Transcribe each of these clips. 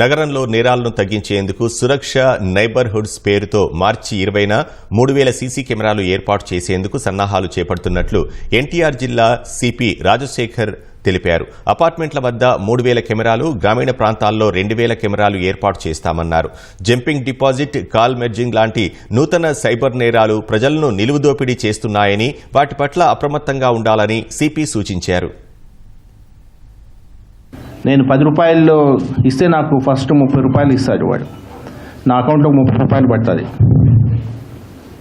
నగరంలో నేరాలను తగ్గించేందుకు సురక్ష నైబర్హుడ్స్ పేరుతో మార్చి ఇరవైన మూడు వేల సీసీ కెమెరాలు ఏర్పాటు చేసేందుకు సన్నాహాలు చేపడుతున్నట్లు ఎన్టీఆర్ జిల్లా సిపి రాజశేఖర్ తెలిపారు. అపార్ట్మెంట్ల వద్ద మూడు వేల కెమెరాలు గ్రామీణ ప్రాంతాల్లో రెండు వేల కెమెరాలు ఏర్పాటు చేస్తామన్నారు. జంపింగ్ డిపాజిట్ కాల్ మెర్జింగ్ లాంటి నూతన సైబర్ నేరాలు ప్రజలను నిలువుదోపిడీ చేస్తున్నాయని వాటి పట్ల అప్రమత్తంగా ఉండాలని సిపి సూచించారు. నేను పది రూపాయలు ఇస్తే నాకు ఫస్ట్ ముప్పై రూపాయలు ఇస్తాడు వాడు. నా అకౌంట్లో ముప్పై రూపాయలు పడుతుంది.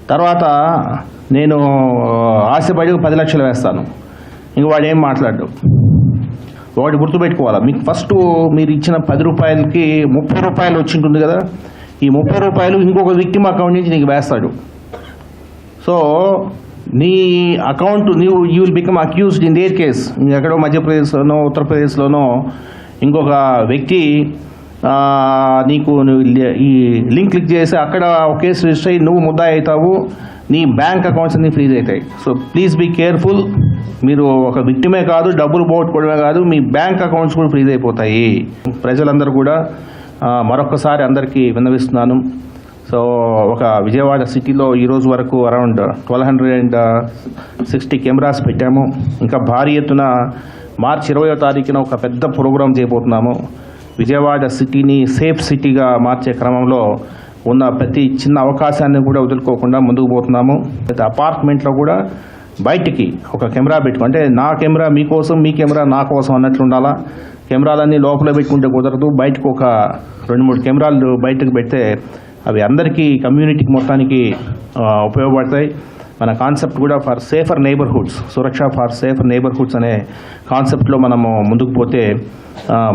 తర్వాత నేను ఆశపడి పది లక్షలు వేస్తాను. ఇంక వాడు ఏం మాట్లాడు వాడు గుర్తుపెట్టుకోవాలా? మీకు ఫస్ట్ మీరు ఇచ్చిన పది రూపాయలకి ముప్పై రూపాయలు వచ్చింటుంది కదా? ఈ ముప్పై రూపాయలు ఇంకొక విక్టిమ్ అకౌంట్ నుంచి నీకు వేస్తాడు. సో నీ అకౌంట్ నీవు you will become accused in their case ఎక్కడో మధ్యప్రదేశ్లోనో ఉత్తరప్రదేశ్లోనో ఇంకొక వ్యక్తి నీకు నువ్వు ఈ లింక్ క్లిక్ చేసి అక్కడ ఒక కేసు రిజిస్టర్ అయ్యి నువ్వు ముద్దా అవుతావు నీ బ్యాంక్ అకౌంట్స్ అన్ని ఫ్రీజ్ అవుతాయి. సో ప్లీజ్ బీ కేర్ఫుల్ మీరు ఒక విక్టిమే కాదు డబ్బులు పోగొట్టుకోవడమే కాదు మీ బ్యాంక్ అకౌంట్స్ కూడా ఫ్రీజ్ అయిపోతాయి. ప్రజలందరూ కూడా మరొకసారి అందరికీ విన్నవిస్తున్నాను. సో ఒక విజయవాడ సిటీలో ఈరోజు వరకు around twelve hundred and sixty cameras పెట్టాము. ఇంకా భారీ ఎత్తున మార్చి ఇరవయో తారీఖున ఒక పెద్ద ప్రోగ్రాం చేయబోతున్నాము. విజయవాడ సిటీని సేఫ్ సిటీగా మార్చే క్రమంలో ఉన్న ప్రతి చిన్న అవకాశాన్ని కూడా వదులుకోకుండా ముందుకు పోతున్నాము. ప్రతి అపార్ట్మెంట్లో కూడా బయటికి ఒక కెమెరా పెట్టుకో అంటే నా కెమెరా మీకోసం మీ కెమెరా నా కోసం అన్నట్లు ఉండాలా? కెమెరాలన్నీ లోపల పెట్టుకుంటే కుదరదు. బయటకు ఒక రెండు మూడు కెమెరాలు బయటకు పెడితే అవి అందరికీ కమ్యూనిటీకి మొత్తానికి ఉపయోగపడతాయి. మన కాన్సెప్ట్ కూడా for safer neighbourhoods Suraksha for safer neighbourhoods అనే కాన్సెప్ట్లో మనము ముందుకు పోతే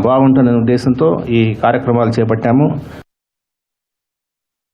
బాగుంటుందనే ఉద్దేశంతో ఈ కార్యక్రమాలు చేపట్టాము.